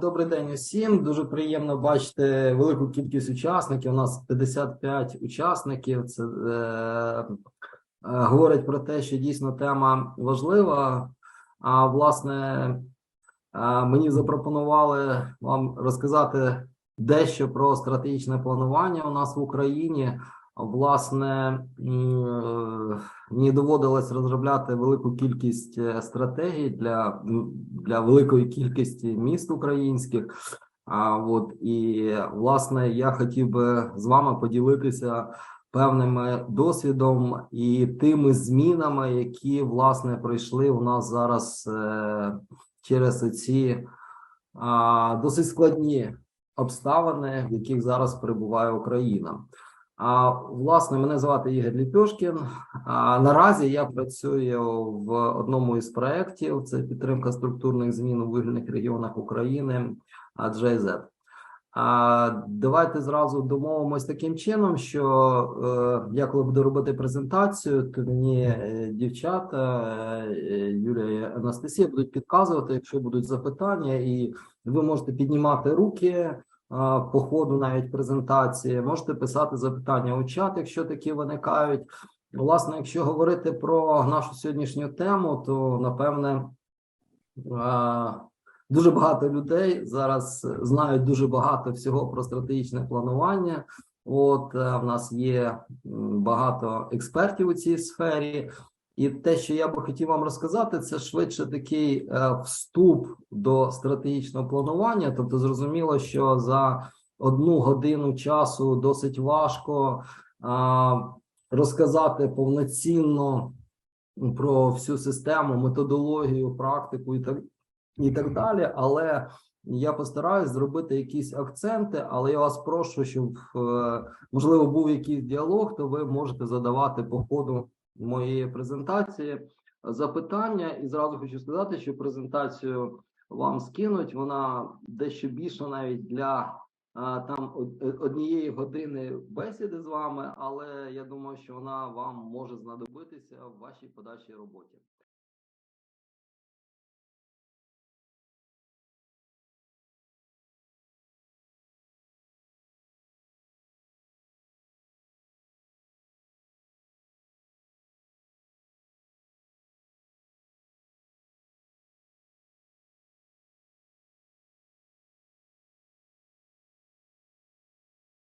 Добрий день усім. Дуже приємно бачити велику кількість учасників. У нас 55 учасників. Це е, е, говорить про те, що дійсно тема важлива. А власне, е, мені запропонували вам розказати дещо про стратегічне планування у нас в Україні. Власне, е, мені доводилось розробляти велику кількість е, стратегій для, для великої кількості міст українських. А от і власне я хотів би з вами поділитися певним досвідом і тими змінами, які власне пройшли у нас зараз е, через ці досить складні обставини, в яких зараз перебуває Україна. А власне, мене звати Ігор Ліпьошкін. А наразі я працюю в одному із проєктів: це підтримка структурних змін у вигільних регіонах України. JZ. А давайте зразу домовимось таким чином, що е, я коли буду робити презентацію, то мені е, дівчата е, Юлія Анастасія будуть підказувати, якщо будуть запитання, і ви можете піднімати руки по ходу навіть презентації. Можете писати запитання у чат, якщо такі виникають. Власне, якщо говорити про нашу сьогоднішню тему, то напевне дуже багато людей зараз знають дуже багато всього про стратегічне планування. От е, в нас є багато експертів у цій сфері. І те, що я би хотів вам розказати, це швидше такий е, вступ до стратегічного планування. Тобто, зрозуміло, що за одну годину часу досить важко а, розказати повноцінно про всю систему, методологію, практику і так, і так далі. Але я постараюсь зробити якісь акценти, але я вас прошу, щоб е, можливо був якийсь діалог, то ви можете задавати по ходу моєї презентації запитання. І зразу хочу сказати, що презентацію вам скинуть. Вона дещо більша навіть для а, там е, однієї години бесіди з вами, але я думаю, що вона вам може знадобитися в вашій подальшій роботі.